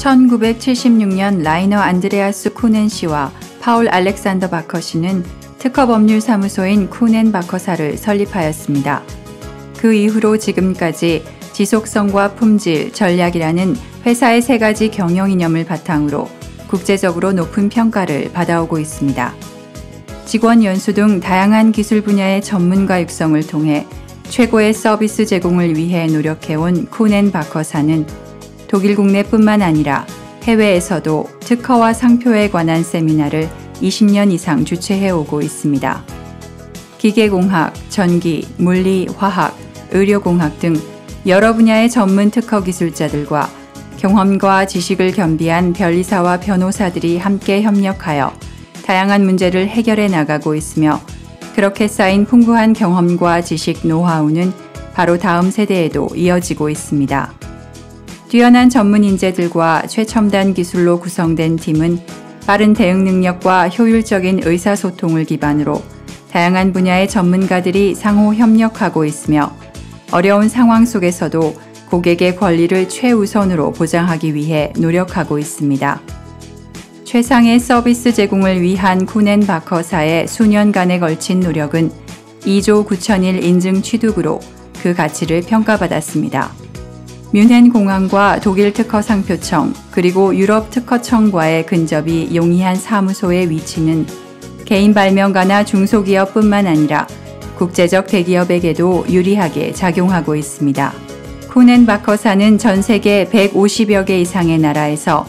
1976년 라이너 안드레아스 쿠넨 씨와 파울 알렉산더 바커 씨는 특허 법률 사무소인 쿠넨 바커사를 설립하였습니다. 그 이후로 지금까지 지속성과 품질, 전략이라는 회사의 세 가지 경영 이념을 바탕으로 국제적으로 높은 평가를 받아오고 있습니다. 직원 연수 등 다양한 기술 분야의 전문가 육성을 통해 최고의 서비스 제공을 위해 노력해온 쿠넨 바커사는 독일 국내뿐만 아니라 해외에서도 특허와 상표에 관한 세미나를 20년 이상 주최해 오고 있습니다. 기계공학, 전기, 물리, 화학, 의료공학 등 여러 분야의 전문 특허 기술자들과 경험과 지식을 겸비한 변리사와 변호사들이 함께 협력하여 다양한 문제를 해결해 나가고 있으며 그렇게 쌓인 풍부한 경험과 지식 노하우는 바로 다음 세대에도 이어지고 있습니다. 뛰어난 전문 인재들과 최첨단 기술로 구성된 팀은 빠른 대응 능력과 효율적인 의사소통을 기반으로 다양한 분야의 전문가들이 상호 협력하고 있으며 어려운 상황 속에서도 고객의 권리를 최우선으로 보장하기 위해 노력하고 있습니다. 최상의 서비스 제공을 위한 쿠넨 바커사의 수년간에 걸친 노력은 2조 9천일 인증 취득으로 그 가치를 평가받았습니다. 뮌헨 공항과 독일 특허 상표청 그리고 유럽 특허청과의 근접이 용이한 사무소의 위치는 개인 발명가나 중소기업뿐만 아니라 국제적 대기업에게도 유리하게 작용하고 있습니다. 쿠넨 바커사는 전 세계 150여 개 이상의 나라에서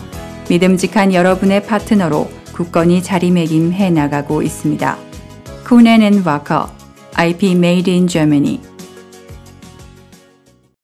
믿음직한 여러분의 파트너로 굳건히 자리매김해 나가고 있습니다. 쿠넨 앤 바커 IP Made in Germany